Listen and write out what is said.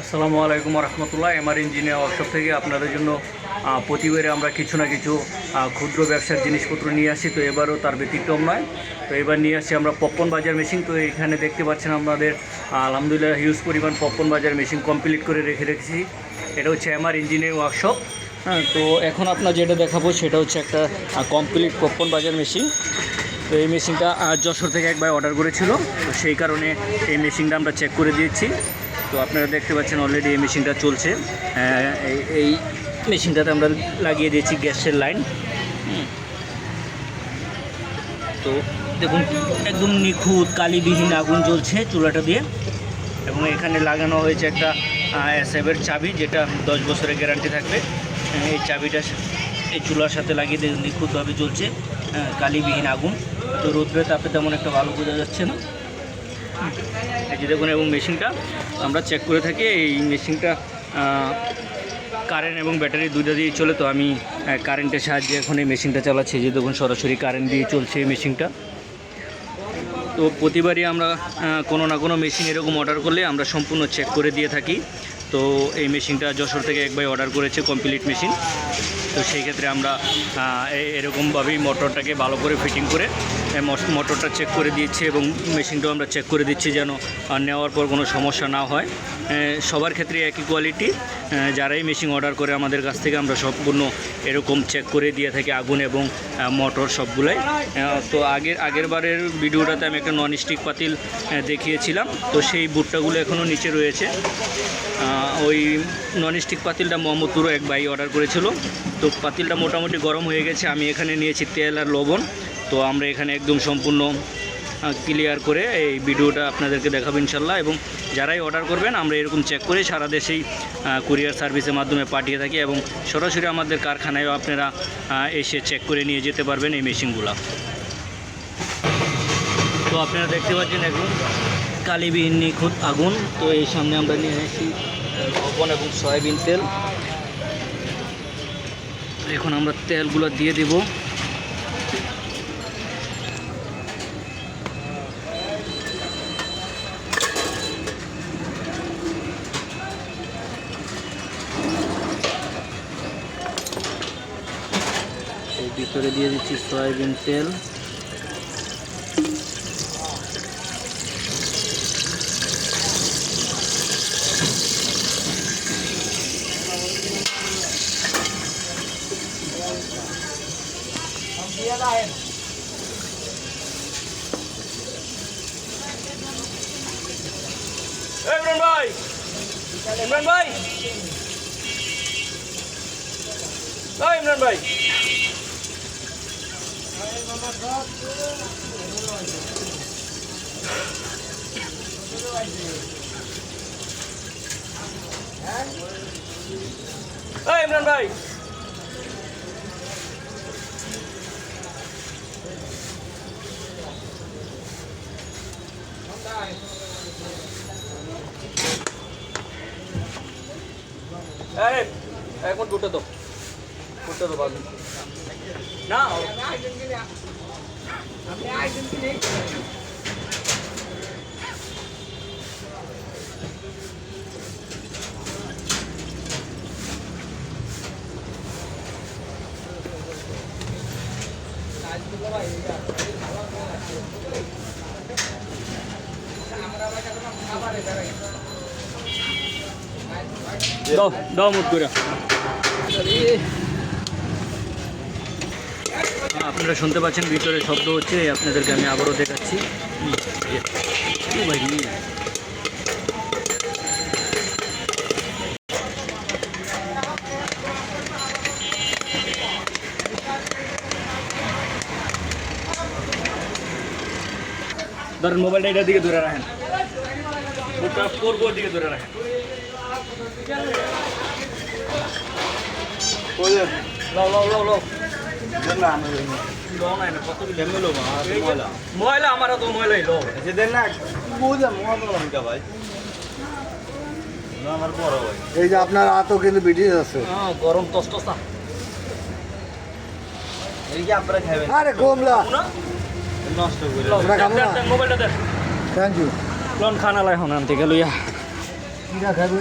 আসসালামু আলাইকুম রহমতুল্লাহ। MR engineer workshop থেকে আপনাদের জন্য প্রতিবারে আমরা কিছু না কিছু ক্ষুদ্র ব্যবসার জিনিসপত্র নিয়ে আসি। তো এবারও তার ব্যতিক্রম নয়। তো এবার নিয়ে আসি আমরা পপকর্ন বাজার মেশিন। তো এখানে দেখতে পাচ্ছেন আমাদের আলহামদুলিল্লাহ হিউজ পরিমাণ পপকর্ন বাজার মেশিন কমপ্লিট করে রেখে রেখেছি। এটা হচ্ছে এমআর ইঞ্জিনিয়ার ওয়ার্কশপ। হ্যাঁ তো এখন আপনার যেটা দেখাবো সেটা হচ্ছে একটা কমপ্লিট পপকর্ন বাজার মেশিন। তো এই মেশিনটা যশোর থেকে একবার অর্ডার করেছিল। তো সেই কারণে এই মেশিনটা আমরা চেক করে দিয়েছি। তো আপনারা দেখতে পাচ্ছেন অলরেডি এই মেশিনটা চলছে। এই- মেশিনটাতে আমরা লাগিয়ে দিয়েছি গ্যাসের লাইন। তো দেখুন, একদম নিখুঁত, কালিবিহীন আগুন জ্বলছে চুলাটা দিয়ে। এবং এখানে লাগানো হয়েছে একটা এসএফের চাবি, যেটা দশ বছরের গ্যারান্টি থাকবে। এই চাবিটা এই চুলার সাথে লাগিয়ে নিখুঁতভাবে চলছে কালিবিহীন আগুন। তো রৌদ্রে তাপে তেমন একটা ভালো বোঝা যাচ্ছে না। এই দেখুন, এবং মেশিনটা, আমরা চেক করে থাকি, এই মেশিনটা কারেন্ট এবং ব্যাটারি দুইটা দিয়ে চলে, তো আমি কারেন্টের সাহায্যে এখন এই মেশিনটা চালাচ্ছি। যে দেখুন, সরাসরি কারেন্ট দিয়ে চলছে এই মেশিনটা। তো প্রতিবারই আমরা কোনো না কোনো মেশিন এরকম অর্ডার করলে আমরা সম্পূর্ণ চেক করে দিয়ে থাকি। তো এই মেশিনটা যশোর থেকে একবার অর্ডার করেছে কমপ্লিট মেশিন তো সেই ক্ষেত্রে আমরা এরকমভাবেই মোটরটাকে ভালো করে ফিটিং করে মোটরটা চেক করে দিচ্ছি এবং মেশিনটাও আমরা চেক করে দিচ্ছি যেন নেওয়ার পর কোনো সমস্যা না হয়। সবার ক্ষেত্রে একই কোয়ালিটি যারাই মেশিন অর্ডার করে আমাদের কাছ থেকে আমরা সম্পূর্ণ এরকম চেক করে দিয়ে থাকি আগুন এবং মোটর সবগুলাই। তো আগের আগের বারের ভিডিওটাতে আমি একটা নন স্টিক পাতিল দেখিয়েছিলাম। তো সেই বুটটাগুলো এখনও নিচে রয়েছে। ওই নন স্টিক পাতিলটা মোহাম্মদপুরও এক ভাই অর্ডার করেছিল। তো পাতিলটা মোটামুটি গরম হয়ে গেছে। আমি এখানে নিয়েছি তেল আর লবণ। তো আমরা এখানে একদম সম্পূর্ণ ক্লিয়ার করে এই ভিডিওটা আপনাদেরকে দেখাবো ইনশাল্লাহ। এবং যারাই অর্ডার করবেন, আমরা এরকম চেক করে সারা দেশেই কুরিয়ার সার্ভিসের মাধ্যমে পাঠিয়ে থাকি এবং সরাসরি আমাদের কারখানায়ও আপনারা এসে চেক করে নিয়ে যেতে পারবেন এই মেশিনগুলো তো আপনারা দেখতে পাচ্ছেন এখন কালিবিহীন নিখুঁত আগুন। তো এই সামনে আমরা নিয়ে এসেছি লবণ এবং সয়াবিন তেল। এখন আমরা তেলগুলো দিয়ে দেব। ভিতরে দিয়ে দিচ্ছি সয়াবিন তেল। ভাই! ইমরান ভাই! ইমরান ভাই! ওই ইমরান ভাই আরে এখন দুটো দাও দুটো দাও বাজু না। দাও দাও মুট করে আপনারা শুনতে পাচ্ছেন, ভিতরে শব্দ হচ্ছে আপনাদেরকে আমি আবারও দেখাচ্ছি। ধরেন মোবাইলটা এটার দিকে ধরে রাখেন। ওটা দিকে ধরে রাখেন। লাও। কি আমার এই যে আপনার হাতও কিন্তু ব্রিটিশ আছে। হ্যাঁ গরম তস্তসা আরে কমলা। আমরা খাব না মোবাইলটা দেন। থ্যাংক ইউ লন খানা লাই হন আনতে গেল ইয়া কিরা খাবে?